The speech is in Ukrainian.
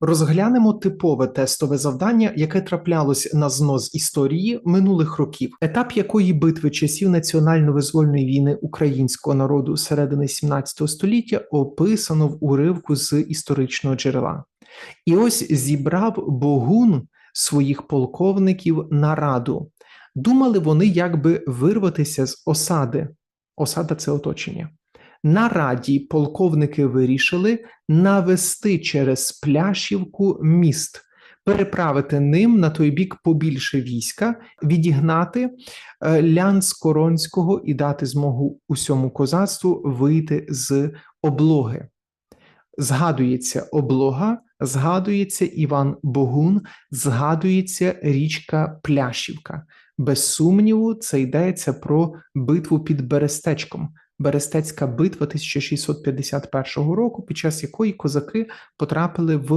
Розглянемо типове тестове завдання, яке траплялось на знос історії минулих років, етап якої битви часів національно-визвольної війни українського народу середини 17 століття описано в уривку з історичного джерела. І ось зібрав Богун своїх полковників на раду. Думали вони, як би вирватися з осади. Осада це оточення. На раді полковники вирішили навести через Пляшівку міст, переправити ним на той бік побільше війська, відігнати е, лян з Коронського і дати змогу усьому козацтву вийти з облоги. Згадується облога, згадується Іван Богун, згадується річка Пляшівка. Без сумніву, це йдеться про битву під Берестечком. Берестецька битва 1651 року, під час якої козаки потрапили в